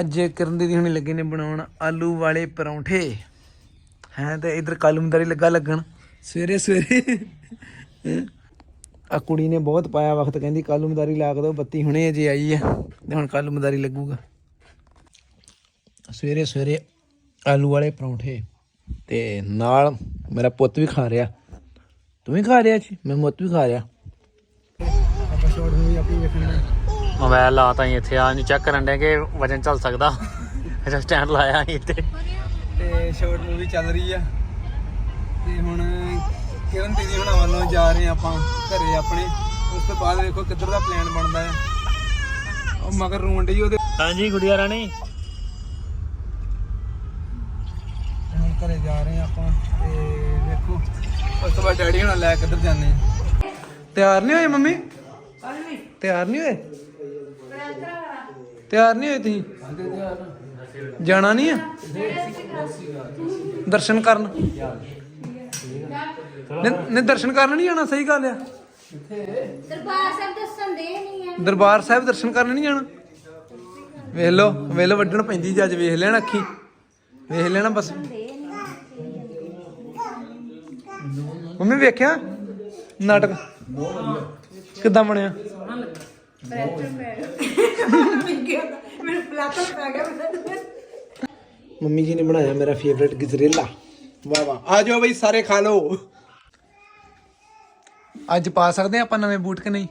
ਅੱਜ ਕਿਰਨ ਦੀ ਹੁਣੇ ਲੱਗੇ ਨੇ ਬਣਾਉਣ ਆਲੂ ਵਾਲੇ ਪਰੌਂਠੇ। ਹੈ, ਤੇ ਇਧਰ ਕਾਲੂਮਦਾਰੀ ਲੱਗਾ ਲੱਗਣ। ਸਵੇਰੇ ਸਵੇਰੇ। ਆ ਕੁੜੀ ਨੇ ਬਹੁਤ ਪਾਇਆ ਵਕਤ, ਕਹਿੰਦੀ ਕਾਲੂਮਦਾਰੀ ਲਾ ਕੇ ਦੋ ਬੱਤੀ ਹੁਣੇ ਅਜੇ ਆਈ ਹੈ ਤੇ ਹੁਣ ਕਾਲੂਮਦਾਰੀ ਲੱਗੂਗਾ। ਸਵੇਰੇ ਸਵੇਰੇ ਆਲੂ ਵਾਲੇ ਪਰੌਂਠੇ। ਤੇ ਨਾਲ ਮੇਰਾ ਪੁੱਤ ਵੀ ਖਾ ਰਿਹਾ। ਤੂੰ ਵੀ ਖਾ ਰਿਹਾ ਜੀ? ਮੈਂ ਮੁੱਤ ਵੀ ਖਾ ਰਿਹਾ। ਆਪਾਂ ਸ਼ਾਰਟ ਮੂਵੀ ਆਪਣੀ ਵੇਖਣੀ ਮੋਬਾਈਲ ਲਾਤਾ ਹੀ ਇੱਥੇ ਆ ਨਹੀਂ ਚੈੱਕ ਕਰਨ ਦੇ ਕਿ ਵਜਨ ਚੱਲ ਸਕਦਾ। ਅੱਛਾ ਸਟੈਂਡ ਲਾਇਆ ਸੀ ਇੱਥੇ। ਤੇ ਸ਼ਾਰਟ ਮੂਵੀ ਚੱਲ ਰਹੀ ਆ। ਤੇ ਹੁਣ ਕਿਰਨ ਦੀਦੀ ਹੁਣਾਂ ਵੱਲੋਂ ਜਾ ਰਹੇ ਆ ਆਪਾਂ ਘਰੇ ਆਪਣੇ। ਉਸ ਤੋਂ ਬਾਅਦ ਵੇਖੋ ਕਿੱਧਰ ਦਾ ਪਲਾਨ ਬਣਦਾ ਆ ਉਹ ਮਗਰ ਰੋਣ ਡਈ ਉਹਦੇ। ਹਾਂਜੀ ਗੁੜੀਆ ਰਾਣੀ। ਹੁਣ ਘਰੇ ਜਾ ਰਹੇ ਆ ਆਪਾਂ ਤੇ ਵੇਖੋ। ਉਸ ਤੋਂ ਬਾਅਦ ਡੈਡੀ ਹੁਣਾਂ ਲੈ ਕਿੱਧਰ ਜਾਂਦੇ ਆ। ਤਿਆਰ ਨਹੀਂ ਹੋਏ ਮੰਮੀ? ਤਿਆਰ ਨਹੀਂ ਹੋਏ? ਤਿਆਰ ਨਹੀਂ ਹੋਏ ਤੁਸੀਂ? ਜਾਣਾ ਨਹੀਂ ਆ? ਦਰਸ਼ਨ ਕਰਨ? ਨਹੀਂ ਦਰਸ਼ਨ ਕਰਨ ਨਹੀਂ ਜਾਣਾ? ਸਹੀ ਗੱਲ ਆ। ਦਰਬਾਰ ਸਾਹਿਬ ਦੱਸਣ ਦੇ ਨਹੀਂ ਆ ਦਰਬਾਰ ਸਾਹਿਬ ਦਰਸ਼ਨ ਕਰਨ ਨਹੀਂ ਜਾਣਾ? ਵੇਖ ਲਓ ਵੇਖ ਲਓ, ਵੱਢਣ ਪੈਂਦੀ ਜੱਜ ਵੇਖ ਲੈਣਾ ਅੱਖੀ। ਵੇਖ ਲੈਣਾ ਬਸ। ਮੰਮੀ ਵੇਖਿਆ? ਨਾਟਕ? ਕਿੱਦਾਂ ਬਣਿਆ? ਮੰਮੀ ਜੀ ਨੇ ਬਣਾਇਆ ਮੇਰਾ ਫੇਵਰੇਟ ਗਜਰੇਲਾ। ਵਾਹ ਵਾਹ। ਆ ਜਾਓ ਬਈ ਸਾਰੇ ਖਾ ਲਓ। ਅੱਜ ਪਾ ਸਕਦੇ ਆ ਆਪਾਂ ਨਵੇਂ ਬੂਟ ਕਿ ਨਹੀਂ?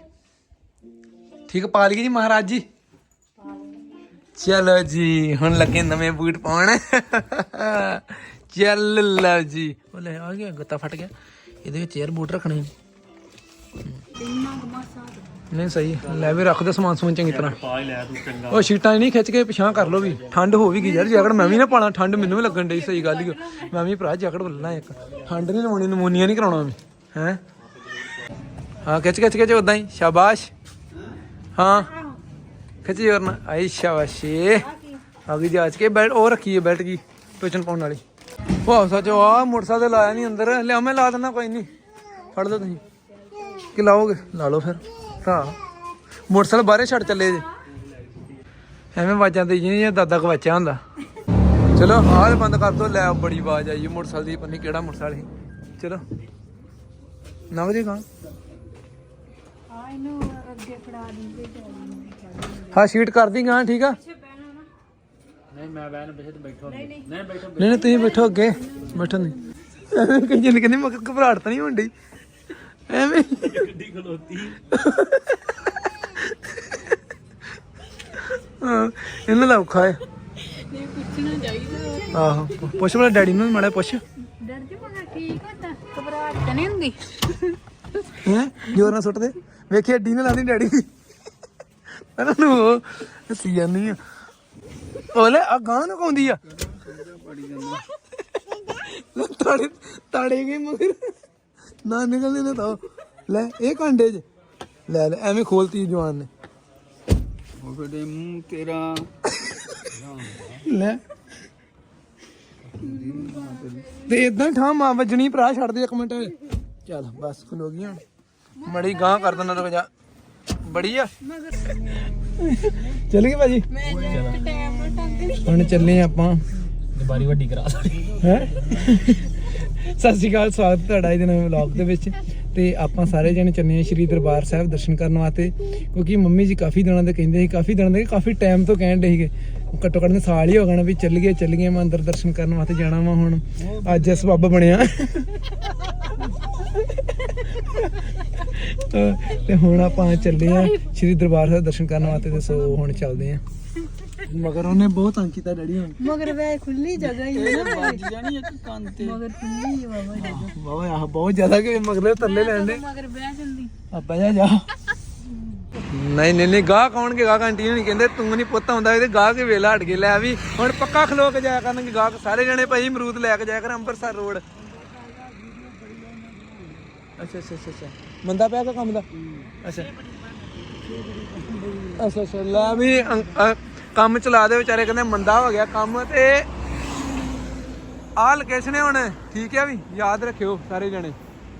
ਠੀਕ ਪਾ ਲਈਏ ਜੀ ਮਹਾਰਾਜ ਜੀ? ਚਲੋ ਜੀ ਹੁਣ ਲੱਗੇ ਨਵੇਂ ਬੂਟ ਪਾਉਣ। ਚੱਲ ਲਓ ਜੀ। ਉਹ ਲੈ ਆ ਗਿਆ ਗੱਤਾ ਫਟ ਗਿਆ। ਇਹਦੇ ਵਿੱਚ ਯਾਰ ਬੂਟ ਰੱਖਣੇ ਨਹੀਂ ਸਹੀ। ਲੈ ਵੀ ਰੱਖ ਦੇ ਸਮਾਨ ਸਮੂਨ ਚੰਗੀ ਤਰ੍ਹਾਂ। ਪਾ ਹੀ ਲੈ ਤੂੰ ਚੰਗਾ। ਉਹ ਸ਼ੀਟਾਂ ਨਹੀਂ ਖਿੱਚ ਕੇ ਪਿਛਾਂ ਕਰ ਲੋ ਵੀ। ਠੰਡ ਹੋ ਵੀ ਗਈ ਯਾਰ ਜੈਕਟ ਮੈਂ ਵੀ ਨਾ ਪਾਣਾ ਠੰਡ ਮੈਨੂੰ ਵੀ ਲੱਗਣ ਡਈ ਸਹੀ ਗੱਲ ਹੀ। ਮੈਂ ਵੀ ਭਰਾ ਜੈਕਟ ਬੱਲਣਾ ਇੱਕ। ਠੰਡ ਨਹੀਂ ਲਵਾਉਣੀ ਨਮੂਨੀਆ ਨਹੀਂ ਕਰਾਉਣਾ ਮੈਂ ਹੈ? ਹਾਂ ਖਿੱਚ ਖਿੱਚ ਕੇ ਉਦਾਂ ਹੀ। ਸ਼ਾਬਾਸ਼। ਹਾਂ। ਖਿੱਚ ਜੋਰ ਨਾ। ਆਈ ਸ਼ਾਬਾਸ਼ੇ। ਆ ਗਈ ਜਾਂਚ ਕੇ ਬੈਲਟ ਉਹ ਰੱਖੀ ਹੈ ਬੈਲਟ ਕੀ ਟੋਚਨ ਪਾਉਣ ਵਾਲੀ। ਵਾਹ ਸੱਚ ਆ ਮੋਟਰਸਾਈਕਲ ਲਾਇਆ ਨਹੀਂ ਅੰਦਰ। ਲਿਆ ਮੈਂ ਲਾ ਦਿੰਦਾ ਕੋਈ ਨਹੀਂ। ਫੜ ਲਓ ਤੁਸੀਂ। ਕਿ ਲਾਓਗੇ ਲਾ ਲਓ ਫਿਰ। ਭਰਾ ਮੋਟਰਸਾਈਕਲ ਬਾਹਰੇ ਛੱਡ ਚੱਲੇ ਜੇ। ਐਵੇਂ ਆਵਾਜ਼ਾਂ ਤੇ ਜਿਹੀਆਂ ਦਾਦਾ ਗਵਾਚਿਆ ਹੁੰਦਾ। ਚਲੋ ਆਹ ਤੇ ਬੰਦ ਕਰ ਦੋ ਲੈ ਬੜੀ ਆਵਾਜ਼ ਆਈ ਮੋਟਰਸਾਈਕਲ ਦੀ ਪਤਾ ਕਿਹੜਾ ਮੋਟਰਸਾਈਕਲ ਸੀ। ਚਲੋ। ਨਵ ਜੀ ਕਾਂ ਆ ਇਹਨੂੰ ਅੱਗੇ ਫੜਾ ਦਿੰਦੇ ਹਾਂ ਸ਼ੀਟ ਕਰ ਦੀ ਗਾਂ ਠੀਕ ਆ? ਨਹੀਂ ਮੈਂ ਬੈਨ ਪਿੱਛੇ ਤੇ ਬੈਠੋ ਨਹੀਂ ਨਹੀਂ। ਬੈਠੋ ਨਹੀਂ ਨਹੀਂ ਤੁਸੀਂ ਬੈਠੋ ਅੱਗੇ ਬੈਠੋ ਨਹੀਂ ਜਨ ਕਹਿੰਦੇ ਮਗਰ ਘਬਰਾਹਟ ਤਾਂ ਨਹੀਂ ਹੁੰਦੀ ਐਵੇਂ ਗੱਡੀ ਖਲੋਤੀ। ਹਾਂ ਇਹਨਾਂ ਦਾ ਔਖਾ ਹੈ। ਨਹੀਂ ਪੁੱਛਣਾ ਚਾਹੀਦਾ। ਆਹੋ ਪੁੱਛ ਬੜਾ ਡੈਡੀ ਨੂੰ ਮਾੜਾ ਪੁੱਛ। ਡਰ ਜੀ ਮਗਾ ਠੀਕ ਹੁੰਦਾ ਘਬਰਾਹਟ ਤਾਂ ਨਹੀਂ ਹੁੰਦੀ। ਹੈ ਜੋਰ ਨਾਲ ਸੁੱਟ ਦੇ ਵੇਖੀ ਅੱਡੀ ਨੇ ਲਾਦੀ ਡੈਡੀ। ਦੀ ਇਹਨਾਂ ਨੂੰ ਹੱਸੀ ਜਾਂਦੀ ਆ। ਓਲੇ ਆ ਗਾਂ ਨੂੰ ਕਾਉਂਦੀ ਆ। ਤਾੜੇ ਤਾੜੇ ਗਏ ਮਗਰ ਨਾ ਨਿਕਲਦੇ ਨੇ ਤਾਂ ਲੈ ਇਹ ਕਾਂਡੇ ਚ। ਲੈ ਲੈ ਐਵੇਂ ਖੋਲਤੀ ਜਵਾਨ ਨੇ। ਉਹ ਬੜੇ ਮੂੰਹ ਤੇਰਾ। ਲੈ। ਤੇ ਇਦਾਂ ਠਾਂ ਮਾਂ ਵੱਜਣੀ ਭਰਾ ਛੱਡ ਦੇ ਇੱਕ ਮਿੰਟ। ਚੱਲ ਬਸ ਖਲੋ ਗਈ ਹੁਣ। ਮੜੀ ਗਾਂ ਕਰ ਦਿੰਦਾ ਰੁਕ ਜਾ। ਬੜੀ ਆ। ਚੱਲ ਗਏ ਭਾਜੀ। ਹੁਣ ਚੱਲੇ ਆਪਾਂ। ਦੁਬਾਰੀ ਵੱਡੀ ਕਰਾ ਹੈ? ਸਤਿ ਸ਼੍ਰੀ ਅਕਾਲ, ਸਵਾਗਤ ਤੁਹਾਡਾ ਇਹਦੇ ਨਵੇਂ ਵਲੌਗ ਦੇ ਵਿੱਚ। ਤੇ ਆਪਾਂ ਸਾਰੇ ਜਣੇ ਚੱਲੇ ਹਾਂ ਸ਼੍ਰੀ ਦਰਬਾਰ ਸਾਹਿਬ ਦਰਸ਼ਨ ਕਰਨ ਵਾਸਤੇ, ਕਿਉਂਕਿ ਮੰਮੀ ਜੀ ਕਾਫੀ ਦਿਨਾਂ ਦੇ ਕਹਿੰਦੇ ਸੀ, ਕਾਫੀ ਦਿਨਾਂ ਦੇ, ਕਾਫੀ ਟਾਈਮ ਤੋਂ ਕਹਿਣ ਡੇ ਸੀਗੇ। ਘੱਟੋ ਘੱਟ ਸਾਲ ਹੀ ਹੋ ਗਏ ਨਾ ਵੀ ਚੱਲੀਏ ਚੱਲੀਏ, ਮੈਂ ਅੰਦਰ ਦਰਸ਼ਨ ਕਰਨ ਵਾਸਤੇ ਜਾਣਾ ਵਾ ਹੁਣ। ਅੱਜ ਇਸ ਬੱਬ ਬਣਿਆ। ਅਹ ਤੇ ਹੁਣ ਆਪਾਂ ਚੱਲੇ ਆ ਸ਼੍ਰੀ ਦਰਬਾਰ ਸਾਹਿਬ ਦਰਸ਼ਨ ਕਰਨ ਵਾਸਤੇ ਤੇ ਸੋ ਹੁਣ ਚੱਲਦੇ ਆ ਮਗਰ ਉਹਨੇ ਬਹੁਤ ਤੰਗ ਕੀਤਾ ਡੈਡੀ ਹੁਣ। ਮਗਰ ਵੇ ਖੁੱਲੀ ਜਗ੍ਹਾ ਹੀ ਹੈ ਨਾ ਇੱਕ ਕੰਨ ਤੇ। ਮਗਰ ਖੁੱਲੀ ਬਾਬਾ ਜਗ੍ਹਾ ਬਾਬਾ ਆਹ ਬਹੁਤ ਜ਼ਿਆਦਾ ਕਿ ਮਗਲੇ ਤਰਲੇ ਲੈਣ ਦੇ। ਮਗਰ ਬਹਿ ਜਾਂਦੀ? ਅੱਬਾ ਜਾ ਜਾ। ਨਹੀਂ ਨਹੀਂ ਨਹੀਂ ਗਾਹ ਕੌਣ ਕੇ ਗਾਹ ਕੰਟੀਨ ਨਹੀਂ ਕਹਿੰਦੇ ਤੂੰ ਨਹੀਂ ਪੁੱਤ ਆਉਂਦਾ ਇਹਦੇ ਗਾਹ ਕੇ ਵੇਲਾ ਹਟ ਕੇ ਲੈ ਵੀ ਹੁਣ ਪੱਕਾ ਖਲੋ ਕੇ ਜਾਇਆ ਕਰਨਗੇ ਗਾਹ ਸਾਰੇ ਜਣੇ ਭਾਈ ਅਮਰੂਦ ਲੈ ਕੇ ਜਾਇਆ ਕਰ ਅੰਮ੍ਰਿਤਸਰ ਰੋਡ। ਅੱਛਾ ਅੱਛਾ ਅੱਛਾ ਅੱਛਾ। ਮੰਦਾ ਪਿਆ ਕਾ ਕੰਮ ਦਾ? ਅੱਛਾ। ਅੱਛਾ ਅੱਛਾ ਲੈ ਵੀ ਅ- ਕੰਮ ਚਲਾ ਦੇ ਵਿਚਾਰੇ, ਕਹਿੰਦੇ ਮੰਦਾ ਹੋ ਗਿਆ ਕੰਮ ਤੇ ਆਹ ਲੋਕੇਸ਼ਨ ਹੈ ਹੁਣ, ਠੀਕ ਹੈ ਵੀ? ਯਾਦ ਰੱਖਿਓ ਸਾਰੇ ਜਣੇ।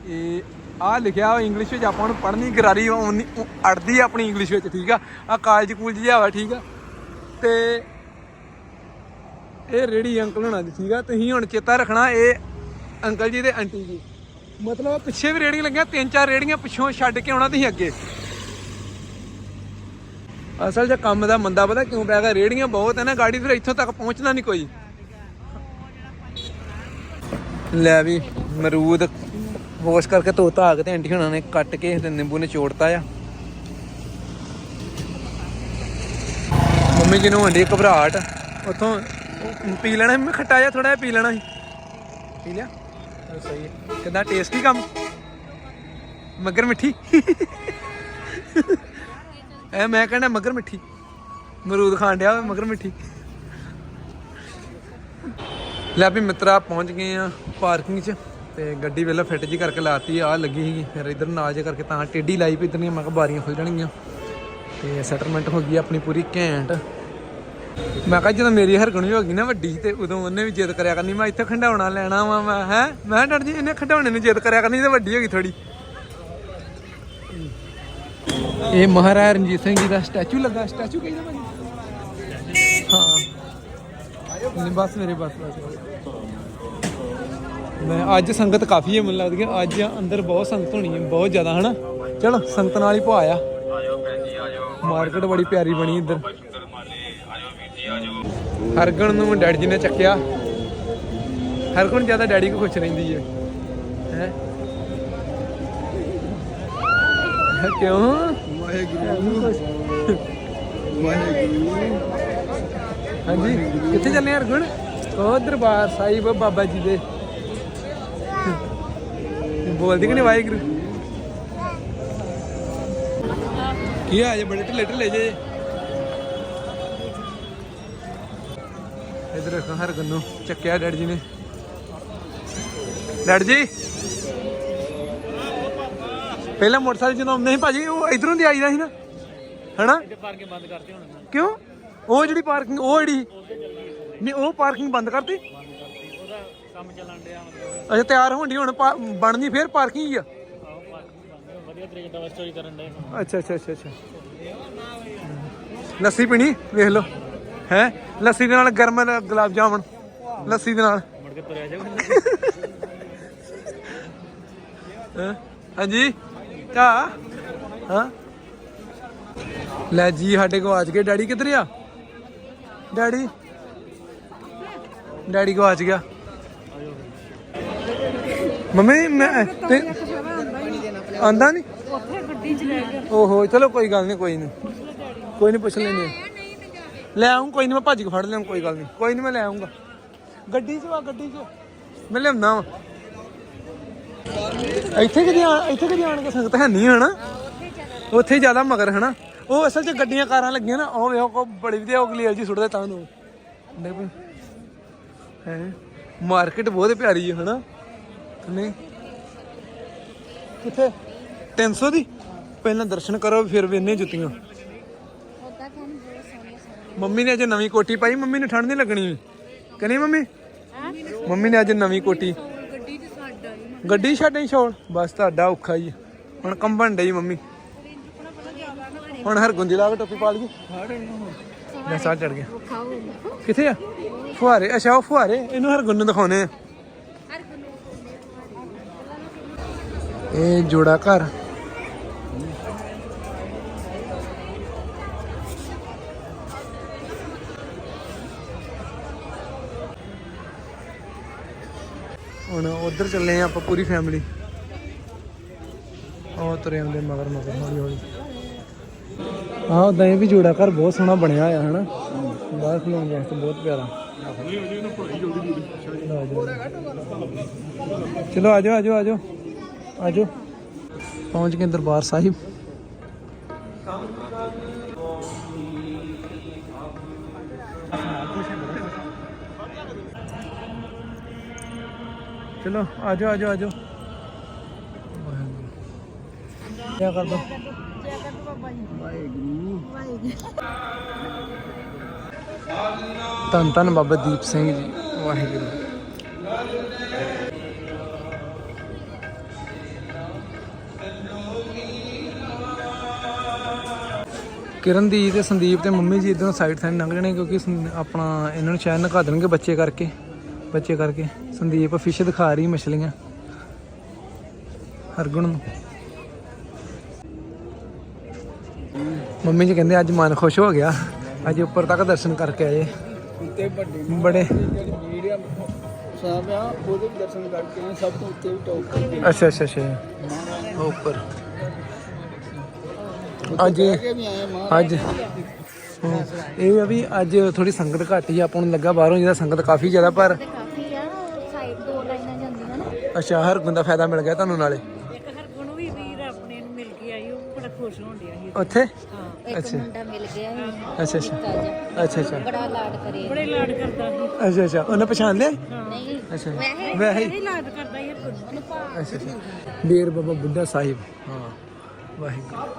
ਇਹ ਆਹ ਲਿਖਿਆ ਹੋਇਆ ਇੰਗਲਿਸ਼ ਵਿੱਚ, ਆਪਾਂ ਨੂੰ ਪੜ੍ਹਨੀ, ਗਰਾਰੀ ਉਨੀ- ਅੜਦੀ ਆਪਣੀ ਇੰਗਲਿਸ਼ ਵਿੱਚ, ਠੀਕ ਆ? ਆ ਕਾਲਜ ਕੂਲਜ ਜਿਹਾ ਵਾ, ਠੀਕ ਆ? ਤੇ ਇਹ ਰੇੜੀ ਅੰਕਲ ਹੋਣਾ ਦੀ, ਠੀਕ ਆ? ਤੁਸੀਂ ਹੁਣ ਚੇਤਾ ਰੱਖਣਾ, ਇਹ ਅੰਕਲ ਜੀ ਦੇ ਆਂਟੀ ਜੀ। ਮਤਲਬ ਪਿੱਛੇ ਵੀ ਰੇੜੀਆਂ ਲੱਗੀਆਂ, ਤਿੰਨ ਚਾਰ ਰੇੜੀਆਂ ਪਿੱਛੋਂ ਛੱਡ ਕੇ ਆਉਣਾ ਤੁਸੀਂ ਅੱਗੇ। ਅਸਲ 'ਚ ਕੰਮ ਦਾ ਮੰਦਾ ਪਤਾ ਕਿਉਂ ਪੈ ਗਿਆ ਰੇੜੀਆਂ ਬਹੁਤ ਹੈ ਨਾ, ਗਾੜੀ ਫਿਰ ਇੱਥੋਂ ਤੱਕ ਪਹੁੰਚਣਾ ਨਹੀਂ ਕੋਈ। ਲੈ ਵੀ ਮਰੂਦ ਵਾਸ਼ ਕਰਕੇ ਧੋਤਾ, ਆ ਕੇ ਤੇ ਆਂਟੀ ਹੁਣਾਂ ਨੇ ਕੱਟ ਕੇ ਤੇ ਨਿੰਬੂ ਨੇ ਚੋੜਤਾ ਆ। ਮੰਮੀ ਜੀ ਨੂੰ ਹੁੰਦੀ ਘਬਰਾਹਟ। ਉਥੋਂ ਪੀ ਲੈਣਾ ਸੀ, ਮੈਂ ਖੱਟਾ ਜਿਹਾ ਥੋੜਾ ਜਿਹਾ ਪੀ ਲੈਣਾ ਸੀ। ਪੀ ਲਿਆ? ਸਹੀ ਹੈ। ਕਿਦਾਂ ਟੇਸਟੀ ਕੰਮ? ਮਗਰ ਮਿੱਠੀ? ਐ ਮੈਂ ਕਹਿੰਦਾ ਮਗਰ ਮਿੱਠੀ। ਮਰੂਦ ਖਾਣ ਡਿਆ ਵਾ, ਮਗਰ ਮਿੱਠੀ। ਲੈ ਵੀ ਮਿੱਤਰਾ ਪਹੁੰਚ ਗਏ ਆ ਪਾਰਕਿੰਗ 'ਚ ਤੇ ਗੱਡੀ ਵੇਲੇ ਫਿੱਟ ਜੀ ਕਰਕੇ ਲਾਤੀ ਆ ਲੱਗੀ ਸੀਗੀ। ਫਿਰ ਇਧਰ ਨਾਲ ਜੇ ਕਰਕੇ ਤਾਂ ਟੇਢੀ ਲਾਈ ਪਈ ਇਧਰਨੀਆਂ ਮੈਂ ਕਿਹਾ ਬਾਰੀਆਂ ਖੁੱਲ ਜਾਣਗੀਆਂ। ਤੇ ਸੈਟਲਮੈਂਟ ਹੋ ਗਈ ਆਪਣੀ ਪੂਰੀ ਘੈਂਟ। ਮੈਂ ਕਿਹਾ ਜਦੋਂ ਮੇਰੀ ਹਰਗੁਣ ਵੀ ਹੋ ਗਈ ਨਾ ਵੱਡੀ ਤੇ ਉਦੋਂ ਉਹਨੇ ਵੀ ਜਿੱਦ ਕਰਿਆ ਕਰਨੀ ਮੈਂ ਇੱਥੇ ਖੰਡਾਉਣਾ ਲੈਣਾ ਵਾ ਮੈਂ ਹੈ? ਮੈਂ ਡਰ ਜੀ ਇਹਨੇ ਖੰਡਾਉਣੇ ਨੂੰ ਜਿੱਦ ਕਰਿਆ ਕਰਨੀ ਤੇ ਵੱਡੀ ਹੋ ਗਈ ਥੋੜੀ ਇਹ ਮਹਾਰਾਜਾ ਰਣਜੀਤ ਸਿੰਘ ਜੀ ਦਾ ਸਟੈਚੂ ਲੱਗਾ ਸਟੈਚੂ ਕਹਿੰਦੇ ਭਾਜੀ? ਹਾਂ। ਨਹੀਂ, ਬਸ ਮੇਰੇ, ਬਸ ਬਸ ਮੈਂ ਅੱਜ ਸੰਗਤ ਕਾਫੀ ਹੈ, ਮੈਨੂੰ ਲੱਗਦੀ ਹੈ, ਅੱਜ ਅੰਦਰ ਬਹੁਤ ਸੰਗਤ ਹੋਣੀ ਹੈ, ਬਹੁਤ ਜ਼ਿਆਦਾ, ਹਨਾ? ਚਲੋ, ਸੰਗਤ ਨਾਲ ਹੀ ਭਾ ਪਵਾਇਆ ਮਾਰਕੀਟ ਬੜੀ ਪਿਆਰੀ ਬਣੀ ਇੱਧਰ। ਹਰਗਣ ਨੂੰ ਡੈਡੀ ਜੀ ਨੇ ਚੱਕਿਆ। ਹਰਗਣ ਜ਼ਿਆਦਾ ਡੈਡੀ ਕੋ ਖੁਸ਼ ਰਹਿੰਦੀ ਹੈ। ਹੈ? ਕਿਉਂ? ਵਾਹਿਗੁਰੂ ਵਾਹਿਗੁਰੂ ਹਾਂਜੀ, ਕਿੱਥੇ ਚੱਲੇ ਹਰਗੁਣ? ਉਹ ਦਰਬਾਰ ਸਾਹਿਬ ਬਾਬਾ ਜੀ ਦੇ। ਬੋਲਦੀ ਕਿ ਨਹੀਂ ਵਾਹਿਗੁਰੂ? ਕੀ ਆ ਜੇ, ਬੜੇ ਢਿੱਲੇ ਢਿੱਲੇ ਜੇ? ਇਧਰ ਰੱਖੋ ਹਰਗੁਣ ਨੂੰ ਚੱਕਿਆ ਡੈਡ ਜੀ ਨੇ। ਡੈਡ ਜੀ? ਪਹਿਲਾਂ ਮੋਟਰਸਾਈਕਲ ਚਲਾਉਂਦੇ ਸੀ ਭਾਜੀ ਉਹ ਇਧਰੋਂ ਦੀ ਆਈਦਾ ਸੀ ਨਾ। ਹਨਾ? ਪਾਰਕਿੰਗ ਬੰਦ ਕਰਤੀ ਹੁਣ ਕਿਉਂ? ਉਹ ਜਿਹੜੀ ਪਾਰਕਿੰਗ ਉਹ ਜਿਹੜੀ ਨਹੀਂ ਉਹ ਪਾਰਕਿੰਗ ਬੰਦ ਕਰਤੀ? ਉਹਦਾ ਕੰਮ ਚੱਲਣ ਡਿਆ ਮਤਲਬ। ਅੱਛਾ ਤਿਆਰ ਹੋਣ ਦੀ ਹੁਣ ਪਾ- ਬਣਨੀ ਫੇਰ ਪਾਰਕਿੰਗ ਹੀ ਆ? ਆਹ ਪਾਰਕਿੰਗ ਬੰਦ ਵਧੀਆ ਤਰੀਕੇ ਨਾਲ ਸਟੋਰੀ ਕਰਨ ਡੇ ਅੱਛਾ ਅੱਛਾ ਅੱਛਾ ਅੱਛਾ। ਲੱਸੀ ਪੀਣੀ? ਵੇਖ ਲਓ। ਹੈ? ਲੱਸੀ ਦੇ ਨਾਲ ਗਰਮ ਲ- ਗੁਲਾਬ ਜਾਮਣ ਲੱਸੀ ਦੇ ਨਾਲ। ਮੁੜ ਕੇ ਤੁਰਿਆ ਜਾਊਗਾ ਹੈਂ? ਹਾਂਜੀ? ਕਾ ਹਾਂ ਲੈ ਜੀ ਸਾਡੇ ਗਵਾਚ ਗਏ ਡੈਡੀ ਕਿੱਧਰ ਆ ਡੈਡੀ ਡੈਡੀ ਗਵਾਚ ਗਿਆ ਮੰਮੀ ਮੈਂ ਤੇ ਆਂਦਾ ਨਹੀਂ ਉੱਥੇ ਗੱਡੀ 'ਚ ਲੈ ਗਿਆ ਓਹੋ ਚਲੋ ਕੋਈ ਗੱਲ ਨਹੀਂ ਕੋਈ ਨਹੀਂ ਕੋਈ ਨਹੀਂ ਪੁੱਛ ਲੈਂਦੇ ਲੈ ਆਉਂ ਕੋਈ ਨਹੀਂ ਮੈਂ ਭੱਜ ਕੇ ਫੜ ਲਿਆਉਂ ਕੋਈ ਗੱਲ ਨਹੀਂ ਕੋਈ ਨਹੀਂ ਮੈਂ ਲੈ ਆਉਂਗਾ ਗੱਡੀ 'ਚ ਵਾ ਗੱਡੀ 'ਚ ਮੈਂ ਲਿਆਉਂਦਾ ਵਾ ਇੱਥੇ ਕਿਤੇ ਇੱਥੇ ਕਿਤੇ ਆਣ ਕੇ ਸੰਗਤ ਹੈ ਨਹੀਂ, ਹਨਾ? ਉੱਥੇ ਜ਼ਿਆਦਾ ਮਗਰ, ਹਨਾ? ਉਹ ਅਸਲ 'ਚ ਗੱਡੀਆਂ, ਕਾਰਾਂ ਲੱਗੀਆਂ ਨਾ, ਉਹ ਵੇਖੋ ਕੋ ਬੜੀ ਵਧੀਆ ਉਹ ਗਲੀਲ ਜੀ ਸੁੱਟਦੇ ਤਾਂ ਨੂੰ। ਹੈ? ਮਾਰਕੀਟ ਬਹੁਤ ਪਿਆਰੀ ਹੈ, ਹਨਾ? ਨਹੀਂ। ਕਿੱਥੇ? 300 ਦੀ? ਪਹਿਲਾਂ ਦਰਸ਼ਨ ਕਰੋ, ਫਿਰ ਵੇਨੇ ਜੁੱਤੀਆਂ। ਮੰਮੀ ਨੇ ਅੱਜ ਨਵੀਂ ਕੋਟੀ ਪਾਈ, ਮੰਮੀ ਨੂੰ ਠੰਡ ਨਹੀਂ ਲੱਗਣੀ? ਕਹਿੰਦੀ ਮੰਮੀ? ਮੰਮੀ ਨੇ ਅੱਜ ਨਵੀਂ ਕੋਟੀ। ਗੱਡੀ ਛੱਡਣੀ ਛੋੜ ਬਸ ਤੁਹਾਡਾ ਔਖਾ ਜੀ। ਹੁਣ ਕੰਬਣ ਡਈ ਮੰਮੀ। ਹੁਣ ਹਰ ਗੁੰਦੀ ਲਾ ਕੇ ਟੋਪੀ ਪਾ ਲਈ ਮੈਂ ਸਾਹ ਚੜ ਗਿਆ। ਖਾਓ ਕਿੱਥੇ ਆ? ਫੁਹਾਰੇ। ਅੱਛਾ, ਉਹ ਫੁਹਾਰੇ। ਇਹਨੂੰ ਹਰ ਨੂੰ ਦਿਖਾਉਣੇ ਆ। ਇਹ ਜੋੜਾ ਘਰ। ਹੁਣ ਉਧਰ ਚੱਲੇ ਆ ਆਪਾਂ ਪੂਰੀ ਫੈਮਿਲੀ ਉਹ ਤੁਰੇ ਆਉਂਦੇ ਮਗਰ ਮਗਰ, ਹੌਲੀ ਹੌਲੀ। ਆਹ ਉਦਾਂ ਇਹ ਵੀ ਜੋੜਾ ਘਰ ਬਹੁਤ ਸੋਹਣਾ ਬਣਿਆ ਹੋਇਆ, ਹਨਾ? ਬਾਹਰ ਖਲੋਣ ਵਾਸਤੇ ਬਹੁਤ ਪਿਆਰਾ। ਚਲੋ ਆਜੋ ਆਜੋ ਆਜੋ ਆਜੋ ਪਹੁੰਚ ਗਏ ਦਰਬਾਰ ਸਾਹਿਬ। ਚਲੋ ਆਜੋ ਆਜੋ ਆਜੋ। ਕੀ ਕਰ ਦੋ ਧੰਨ ਧੰਨ ਬਾਬਾ ਦੀਪ ਸਿੰਘ ਜੀ ਵਾਹਿਗੁਰੂ। ਕਿਰਨ ਦੀ ਤੇ ਸੰਦੀਪ ਤੇ ਮੰਮੀ ਜੀ ਇਧਰੋਂ ਸਾਈਡ ਸਾਈਡ ਲੰਘ ਜਾਣੇ ਕਿਉਂਕਿ ਆਪਣਾ ਇਹਨਾਂ ਨੂੰ ਸ਼ਾਇਦ ਨਕਾ ਦੇਣਗੇ ਬੱਚੇ ਕਰਕੇ। ਬੱਚੇ ਕਰਕੇ ਸੰਦੀਪ ਫਿਸ਼ ਦਿਖਾ ਰਹੀ ਮਛਲੀਆਂ। ਹਰਗੁਣ ਨੂੰ। ਮੰਮੀ ਜੀ ਕਹਿੰਦੇ ਅੱਜ ਮਨ ਖੁਸ਼ ਹੋ ਗਿਆ। ਅੱਜ ਉੱਪਰ ਤੱਕ ਦਰਸ਼ਨ ਕਰਕੇ ਆਏ। ਉੱਤੇ ਵੱਡੇ ਬੜੇ। ਜਿਹੜੀ ਸਾਹਿਬ ਆ ਉਹਦੇ ਵੀ ਦਰਸ਼ਨ ਕਰਕੇ ਆਏ, ਸਭ ਤੋਂ ਉੱਤੇ ਵੀ ਟੌਪ ਅੱਛਾ ਅੱਛਾ ਅੱਛਾ। ਉੱਪਰ। ਅੱਜ ਅੱਜ ਇਹ ਆ ਵੀ ਅੱਜ ਥੋੜੀ ਸੰਗਤ ਘੱਟ ਹੀ ਆਪਾਂ ਨੂੰ ਲੱਗਾ ਬਾਹਰੋਂ ਜਿਹਦਾ ਸੰਗਤ ਕਾਫੀ ਜ਼ਿਆਦਾ ਪਰ ਤੇ ਕਾਫੀ ਆ ਸਾਈਡ ਦੋ ਲਾਈਨਾਂ ਜਾਂਦੀਆਂ ਨਾ ਅੱਛਾ ਹਰ ਦਾ ਫਾਇਦਾ ਮਿਲ ਗਿਆ ਤੁਹਾਨੂੰ ਨਾਲੇ? ਇੱਕ ਹਰਗੁਣ ਵੀ ਵੀਰ ਆਪਣੇ ਨੂੰ ਮਿਲ ਕੇ ਆਈ ਉਹ ਬੜਾ ਖੁਸ਼ ਹੋਣ ਡਿਆ ਸੀ। ਉੱਥੇ? ਹਾਂ। ਇੱਕ ਅੱਛਾ। ਮੁੰਡਾ ਮਿਲ ਗਿਆ ਸੀ ਅੱਛਾ ਅੱਛਾ। ਅੱਛਾ ਅੱਛਾ। ਬੜਾ ਲਾਡ ਕਰੇ। ਬੜੇ ਲਾਡ ਕਰਦਾ ਸੀ। ਅੱਛਾ ਅੱਛਾ। ਉਹਨੇ ਪਛਾਣ ਲਿਆ? ਨਹੀਂ ਅੱਛਾ। ਵੈਸੇ ਵੈਸੇ ਬੜੇ ਲਾਡ ਕਰਦਾ ਸੀ ਹਰਗੁਣ ਉਹਨੂੰ ਭਾ ਅੱਛਾ ਅੱਛਾ। ਡੇਰ ਬਾਬਾ ਬੁੱਢਾ ਸਾਹਿਬ। ਹਾਂ। ਵਾਹਿਗੁਰੂ।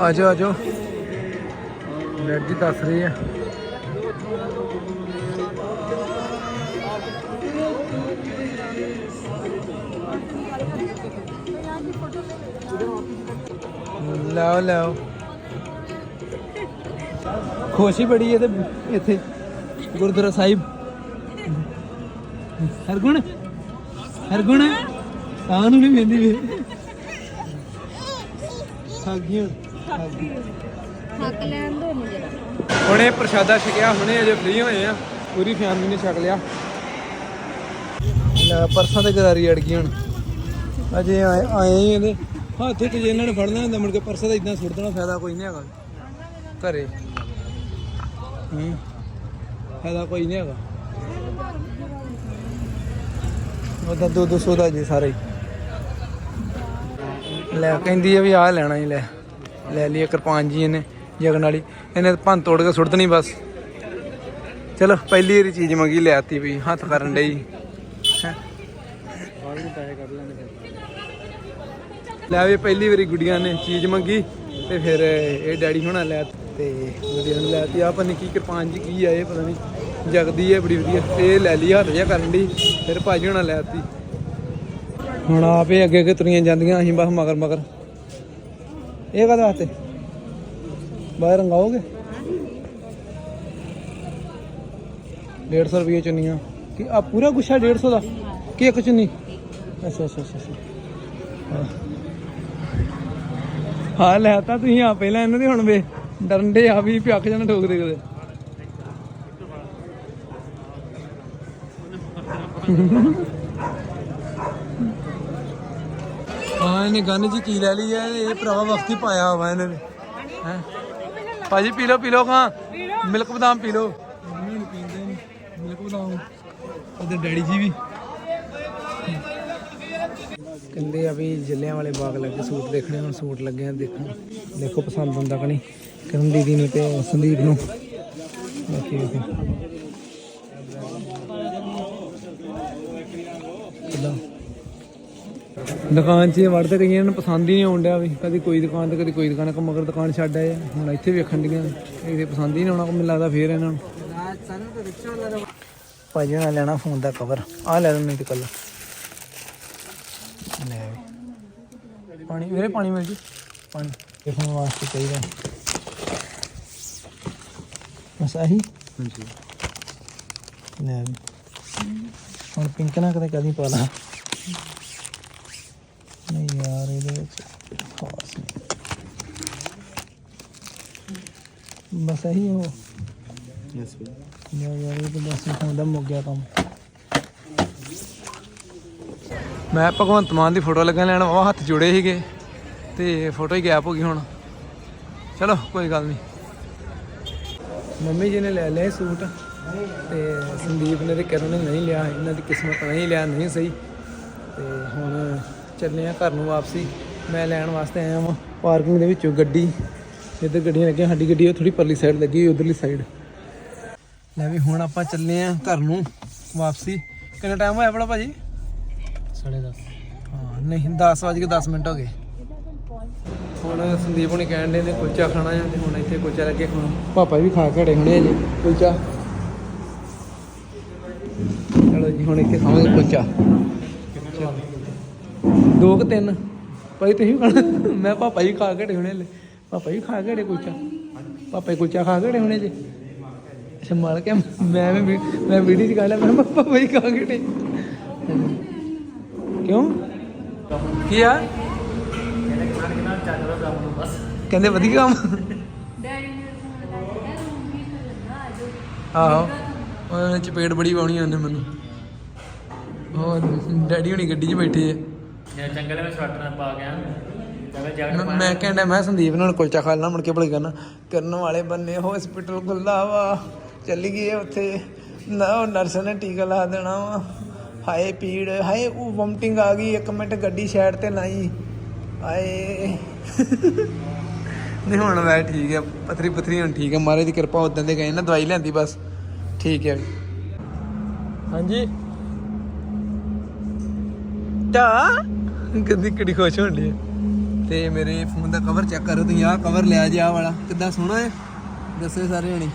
ਆਜੋ ਆਜੋ ਡੈਡ ਜੀ ਦੱਸ ਰਹੀ ਆ। ਲਾਓ ਲਾਓ। ਖੁਸ਼ੀ ਬੜੀ ਹੈ ਤੇ ਇੱਥੇ ਗੁਰਦੁਆਰਾ ਸਾਹਿਬ। ਹਰਗੁਣ ਹਰਗੁਣ ਤਾਂ ਨੂੰ ਨਹੀਂ ਮਿਲਦੀ ਵੇ। ਖਾਗੀਆਂ ਹੱਕ ਲੈਣ ਦੋ ਨੂੰ ਜਰਾ। ਹੁਣੇ ਪ੍ਰਸ਼ਾਦਾ ਛਕਿਆ ਹੁਣੇ ਅਜੇ ਫ੍ਰੀ ਹੋਏ ਆ। ਪੂਰੀ ਫੈਮਿਲੀ ਨੇ ਛਕ ਲਿਆ। ਲੈ ਪਰਸਾਂ ਤੇ ਗਰਾਰੀ ਅੜ ਗਈ ਹੁਣ। ਅਜੇ ਆਏ ਆਏ ਇਹਦੇ। ਹੱਥ ਤੇ ਜੇ ਇਹਨਾਂ ਨੇ ਫੜਨਾ ਹੁੰਦਾ, ਮੁੜ ਕੇ ਪਰਸਾਂ ਦਾ ਇਦਾਂ ਸੁੱਟ ਦੇਣਾ ਫਾਇਦਾ ਕੋਈ ਨਹੀਂ ਹੈਗਾ। ਘਰੇ। ਹੂੰ। ਫਾਇਦਾ ਕੋਈ ਨਹੀਂ ਹੈਗਾ। ਉਹਦਾ ਦੋ ਦੋ ਸੌ ਦਾ ਜੀ ਸਾਰੇ ਲੈ, ਕਹਿੰਦੀ ਆ ਵੀ ਆਹ ਲੈਣਾ ਹੀ ਲੈ। ਲੈ ਲਈ ਕਿਰਪਾਨ ਜੀ ਇਹਨੇ, ਜਗਨ ਵਾਲੀ। ਇਹਨੇ ਭੰਨ ਤੋੜ ਕੇ ਸੁੱਟ ਦੇਣੀ ਬਸ। ਚਲੋ, ਪਹਿਲੀ ਵਾਰੀ ਚੀਜ਼ ਮੰਗੀ, ਲਿਆਤੀ ਵੀ, ਹੱਥ ਕਰਨ ਡਈ। ਹੈਂ। ਲੈ ਵੀ ਪਹਿਲੀ ਵਾਰੀ ਗੁੱਡੀਆਂ ਨੇ ਚੀਜ਼ ਮੰਗੀ ਤੇ ਫਿਰ ਇਹ ਡੈਡੀ ਹੋਣਾ ਲੈ ਤੇ ਗੁੱਡੀਆਂ ਨੇ ਲੈਤੀ ਆ ਪਤਾ ਨੀ ਕੀ ਕਿਰਪਾਨ ਜੀ ਕੀ ਆ ਇਹ ਪਤਾ ਨਹੀਂ ਜਗਦੀ ਹੈ ਬੜੀ ਵਧੀਆ। ਤੇ ਲੈ ਲਈ, ਹੱਥ ਜਿਹਾ ਕਰਨ ਡਈ ਫਿਰ ਭਾਜੀ ਹੋਣਾ ਲੈਤੀ ਹੁਣ ਆਪੇ ਅੱਗੇ ਅੱਗੇ ਤੁਰੀਆਂ ਜਾਂਦੀਆਂ, ਅਸੀਂ ਬਸ ਮਗਰ ਮਗਰ। ਇਹ ਕਾਹਦੇ ਵਾਸਤੇ? ਬਾਹਰ ਰੰਗਾਓਗੇ? 150 ਰੁਪਏ ਚੁੰਨੀਆਂ। ਕਿ ਆ ਪੂਰਾ ਗੁੱਛਾ 150 ਦਾ? ਕਿ ਇੱਕ ਚੁੰਨੀ? ਅੱਛਾ ਅੱਛਾ ਅੱਛਾ ਹਾਂ। ਹਾਂ ਲੈ ਤਾਂ ਤੁਸੀਂ ਆ ਪਹਿਲਾਂ ਇਹਨਾਂ ਦੇ ਹੁਣ ਵੇ। ਡਰਨ ਦੇ ਆ ਵੀ ਪਿੱਕ ਜਾਣਾ ਠੋਕ ਦੇ ਕਦੇ ਹਾਂ ਇਹਨੇ ਗੰਨ ਜੀ ਕੀ ਲੈ ਲਈ ਹੈ ਇਹ ਭਰਾਵਾ ਵਕਤੀ ਪਾਇਆ ਹੋਵਾ ਇਹਨੇ ਹੈ? ਭਾਜੀ ਪੀ ਲਓ ਪੀ ਲਓ ਖਾਂ। ਮਿਲਕ ਬਦਾਮ ਪੀ ਲਓ। ਨੂੰ ਨਹੀਂ ਮਿਲਕ ਬਦਾਮ। ਉਹਦੇ ਡੈਡੀ ਜੀ ਵੀ। ਕਹਿੰਦੇ ਆ ਵੀ ਜੱਲਿਆਂ ਵਾਲੇ ਬਾਗ ਲੱਗੇ ਸੂਟ ਦੇਖਣੇ ਹੁਣ ਸੂਟ ਲੱਗੇ ਆ ਦੇਖਣ ਦੇਖੋ ਪਸੰਦ ਹੁੰਦਾ ਕਿ ਨਹੀਂ? ਕਰਨ ਦੀਦੀ ਨੂੰ ਤੇ ਸੰਦੀਪ ਨੂੰ। ਬਾਕੀ ਦੇਖੋ। ਦੁਕਾਨ 'ਚ ਵੜਦੇ ਕਈਆਂ ਨੂੰ ਪਸੰਦ ਹੀ ਨਹੀਂ ਆਉਣ ਡਿਆ ਵੀ। ਕਦੀ ਕੋਈ ਦੁਕਾਨ ਤੇ ਕਦੀ ਕੋਈ ਦੁਕਾਨ ਕੋ ਮਗਰ ਦੁਕਾਨ ਛੱਡ ਆਏ। ਹੁਣ ਇੱਥੇ ਵੇਖਣ ਡੀਆਂ। ਇਹਦੇ ਪਸੰਦ ਹੀ ਨਹੀਂ ਆਉਣਾ ਕੋ ਮੈਨੂੰ ਲੱਗਦਾ ਫੇਰ ਇਹਨਾਂ ਨੂੰ। ਭਾਜੀ ਨਾਲ ਲੈਣਾ ਫੋਨ ਦਾ ਕਵਰ ਆ ਲੈ ਲੈਣਾ ਤੇ ਕੱਲ ਲੈ ਵੀ। ਪਾਣੀ ਵੀਰੇ ਪਾਣੀ ਮਿਲ ਜੀ। ਪਾਣੀ ਫੋਨ ਵਾਸਤੇ ਚਾਹੀਦਾ। ਬਸ ਆਹੀ। ਹਾਂਜੀ। ਲੈ ਵੀ। ਹੁਣ ਪਿੰਕ ਨਾ ਕਦੇ ਕਦੀ ਪਾ ਲਾ। ਨਹੀਂ ਯਾਰ ਇਹਦੇ ਵਿੱਚ ਖਾਸ ਨਹੀਂ। ਬਸ ਇਹੀ ਉਹ। ਯੈਸ ਯਾਰ ਇਹ ਤਾਂ ਬਸ ਹੁਣ ਦਾ ਮੁੱਕ ਗਿਆ ਕੰਮ। ਮੈਂ ਭਗਵੰਤ ਮਾਨ ਦੀ ਫੋਟੋ ਲੱਗਣ ਲੈਣ ਉਹ ਹੱਥ ਜੁੜੇ ਸੀਗੇ ਤੇ ਫੋਟੋ ਹੀ ਗੈਪ ਹੋ ਗਈ ਹੁਣ। ਚਲੋ, ਕੋਈ ਗੱਲ ਨਹੀਂ ਮੰਮੀ ਜੀ ਨੇ ਲੈ ਲਿਆ ਸੂਟ ਤੇ ਸੰਦੀਪ ਨੇ ਤੇ ਕਿਰਨ ਨੇ ਨਹੀਂ ਲਿਆ, ਇਹਨਾਂ ਦੀ ਕਿਸਮਤ ਨਹੀਂ ਲਿਆ, ਨਹੀਂ ਸਹੀ। ਤੇ ਹੁਣ ਚੱਲੇ ਆ ਘਰ ਨੂੰ ਵਾਪਸੀ। ਮੈਂ ਲੈਣ ਵਾਸਤੇ ਆਇਆ ਹਾਂ ਪਾਰਕਿੰਗ ਦੇ ਵਿੱਚੋਂ ਗੱਡੀ। ਇੱਧਰ ਗੱਡੀਆਂ ਲੱਗੀਆਂ, ਸਾਡੀ ਗੱਡੀ ਉਹ ਥੋੜੀ ਪਰਲੀ ਸਾਈਡ ਲੱਗੀ ਉਧਰਲੀ ਸਾਈਡ ਲੈ ਵੀ ਹੁਣ ਆਪਾਂ ਚੱਲੇ ਆ ਘਰ ਨੂੰ ਵਾਪਸੀ। ਕਿੰਨਾ ਟਾਈਮ ਹੋਇਆ ਬੜਾ ਭਾਜੀ? 10:30 ਹਾਂ, ਨਹੀਂ 10 ਵਜੇ ਕੇ 10 ਮਿੰਟ ਹੋ ਗਏ। ਹੁਣ ਸੰਦੀਪ ਹੁਣੀ ਕਹਿਣ ਦੇ ਨੇ ਕੁਲਚਾ ਖਾਣਾ ਹੈ ਤੇ ਹੁਣ ਇੱਥੇ ਕੁਲਚਾ ਲੱਗੇ ਖਾਣ। ਪਾਪਾ ਵੀ ਖਾ ਕੇ ਹੁਣੇ ਜੀ ਕੁਲਚਾ। ਚਲੋ ਜੀ, ਹੁਣ ਇੱਥੇ ਖਾਵਾਂਗੇ ਕੁਲਚਾ। ਦੋ ਕਿ ਤਿੰਨ। ਭਾਈ, ਤੁਸੀਂ ਖਾਣਾ? ਮੈਂ ਪਾਪਾ ਜੀ ਖਾ ਕੇ ਹਟੇ ਹੁਣੇ ਹਲੇ। ਪਾਪਾ ਹੀ ਖਾ ਗਏ ਕੁਲਚਾ। ਪਾਪਾ ਹੀ ਕੁਲਚਾ ਖਾ ਗਏ ਹੁਣੇ ਜੇ ਅੱਛਾ ਮਾਰ ਕੇ ਮੈਂ ਵੀ ਮੈਂ ਵੀਡੀਓ ਚ ਗੱਲ ਮੈਂ ਕਿਹਾ ਪਾਪਾ ਹੀ ਖਾ ਗਏ ਕਿਉਂ? ਕੀ ਆ? ਕਹਿੰਦੇ ਵਧੀਆ ਕੰਮ। ਡੈਡੀ ਨੇ ਫੋਨ ਲਾਇਆ ਰੂਮ ਵੀ ਲੱਗਾ ਆ ਜੋ ਆਹੋ ਉਹਨਾਂ ਚਪੇੜ ਬੜੀ ਪਾਉਣੀ ਉਹਨੇ ਮੈਨੂੰ ਹੋਰ ਡੈਡੀ ਹੁਣੀ ਗੱਡੀ 'ਚ ਬੈਠੇ ਆ। ਮੈਂ ਜੰਗਲ ਵਿੱਚ ਸਵੈਟਰ ਪਾ ਗਿਆ ਜਗ੍ਹਾ ਜੈਕਟ ਮੈਂ- ਮੈਂ ਕਹਿੰਦਾ ਮੈਂ ਸੰਦੀਪ ਨਾਲ ਕੁਲਚਾ ਖਾ ਲੈਣਾ ਮੁੜ ਕੇ ਭਲੇ ਕਰਨਾ। ਕਰਨ ਵਾਲੇ ਬੰਨੇ ਹਸਪੀਟਲ ਖੁੱਲਾ ਵਾ। ਚੱਲੀ ਗਈ ਉੱਥੇ। ਨਾ ਉਹ ਨਰਸ ਨੇ ਟੀਕਾ ਲਾ ਦੇਣਾ ਵਾ। ਹਾਏ ਪੀੜ ਹਾਏ ਉਹ ਵੋਮਟਿੰਗ ਆ ਗਈ ਇੱਕ ਮਿੰਟ ਗੱਡੀ ਸਾਈਡ ਤੇ ਲਾਈ। ਹਾਏ। ਨਹੀਂ ਹੁਣ ਵੈ ਠੀਕ ਹੈ ਪਥਰੀ ਪਥਰੀ ਹੁਣ ਠੀਕ ਹੈ ਮਹਾਰਾਜ ਦੀ ਕਿਰਪਾ ਉਦੋਂ ਦੇ ਗਏ ਨਾ ਦਵਾਈ ਲੈਂਦੀ ਬਸ। ਠੀਕ ਹੈ ਹਾਂਜੀ। ਤਾ ਕਿੰਨੀ ਕਿਹੜੀ ਖੁਸ਼ ਹੋਣ ਡਈ ਹੈ ਤੇ ਮੇਰੇ ਫੋਨ ਦਾ ਕਵਰ ਚੈੱਕ ਕਰੋ ਤੁਸੀਂ ਆਹ ਕਵਰ ਲਿਆ ਜੀ ਆਹ ਵਾਲਾ। ਕਿੱਦਾਂ ਸੋਹਣਾ ਹੈ ਦੱਸੋ ਸਾਰੇ ਜਣੇ।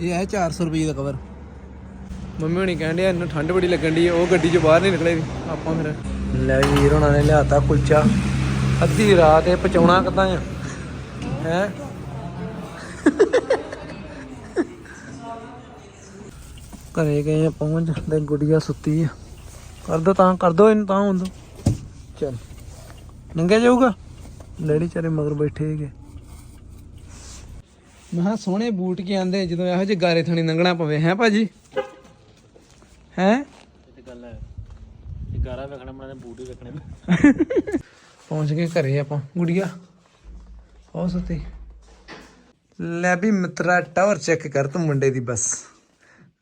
ਇਹ ਹੈ 400 ਰੁਪਏ ਦਾ ਕਵਰ ਮੰਮੀ ਹੁਣੀ ਕਹਿੰਦੇ ਇਹਨੂੰ ਠੰਡ ਬੜੀ ਲੱਗਣ ਦੀ ਉਹ ਗੱਡੀ 'ਚ ਬਾਹਰ ਨਹੀਂ ਨਿਕਲੇ ਵੀ। ਆਪਾਂ ਫਿਰ। ਲੈ ਵੀਰ ਹੋਣਾ ਨੇ ਲਿਆਤਾ ਕੁਲਚਾ। ਅੱਧੀ ਰਾਤ ਇਹ ਪਚਾਉਣਾ ਕਿੱਦਾਂ ਆ? ਹੈ? ਘਰੇ ਗਏ ਆ ਪਹੁੰਚ, ਤੇ ਗੁੜੀਆ ਸੁੱਤੀ ਆ। ਕਰ ਦੋ ਤਾਂ, ਕਰ ਦੋ ਇਹਨੂੰ ਤਾਂ ਹੁੰਦੋ ਚਲ। ਨੰਗੇ ਜਾਊਗਾ? ਡੈਡੀ ਚਾਰੇ ਮਗਰ ਬੈਠੇ ਹੈਗੇ। ਮੈਂ ਕਿਹਾ ਸੋਹਣੇ ਬੂਟ ਕੀ ਆਂਦੇ, ਜਦੋਂ ਇਹੋ ਜਿਹੇ ਗਾਰੇ ਥਾਣੀ ਲੰਘਣਾ ਪਵੇ, ਹੈ ਭਾਜੀ? ਹੈ? ਇਹ ਗੱਲ ਹੈ। ਇਹ ਗਾਰਾ ਵੇਖਣਾ ਮੈਂ ਬੂਟ ਹੀ ਵੇਖਣੇ ਪਹੁੰਚ ਗਏ ਘਰੇ ਆਪਾਂ ਗੁੜੀਆ। ਹੋ ਸੁੱਤੀ। ਲੈ ਵੀ ਮਿੱਤਰਾ ਟਾਵਰ ਚੈੱਕ ਕਰ ਤੂੰ ਮੁੰਡੇ ਦੀ ਬਸ।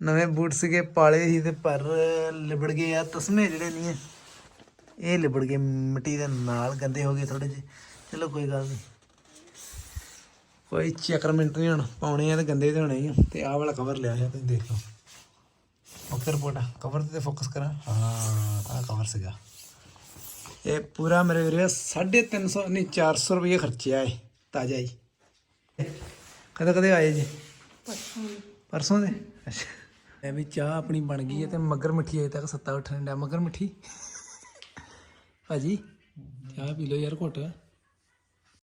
ਨਵੇਂ ਬੂਟ ਸੀਗੇ ਪਾਲੇ ਸੀ ਤੇ ਪਰ ਲਿਬੜ ਗਏ ਆ ਤਸਮੇ ਜਿਹੜੇ ਨਹੀਂ ਇਹ ਲਿਬੜ ਗਏ ਮਿੱਟੀ ਦੇ ਨਾਲ ਗੰਦੇ ਹੋ ਗਏ ਥੋੜੇ ਜਿਹੇ। ਚਲੋ ਕੋਈ ਗੱਲ ਨਹੀਂ। ਕੋਈ ਚੱਕਰਮੈਂਟ ਨਹੀਂ ਹੁਣ ਪਾਉਣੇ ਆ ਤੇ ਗੰਦੇ ਤੇ ਹੋਣੇ ਆ। ਤੇ ਆਹ ਵਾਲਾ ਕਵਰ ਲਿਆ ਹੈ ਤੁਸੀਂ ਦੇਖ ਲਓ। ਕਵਰ ਤੇ ਫੋਕਸ ਕਰਾਂ ਹਾਂ ਆਹ ਕਵਰ ਸੀਗਾ ਇਹ ਪੂਰਾ ਮੇਰੇ ਵੀਰੇ 350 ਨਹੀਂ 400 ਰੁਪਏ ਖਰਚਿਆ ਏ ਤਾਜ਼ਾ ਹੀ ਕਦੇ ਕਦੇ ਆਏ ਜੀ ਪਰਸੋਂ ਦੇ ਅੱਛਾ ਇਹ ਵੀ ਚਾਹ ਆਪਣੀ ਬਣ ਗਈ ਹੈ ਤੇ ਮਗਰ ਮਿੱਠੀ ਅਜੇ ਤੱਕ ਸੱਤਾ ਉੱਠਣ ਡਿਆ ਮਗਰ ਮਿੱਠੀ ਭਾਜੀ ਚਾਹ ਪੀ ਲਓ ਯਾਰ ਘੁੱਟ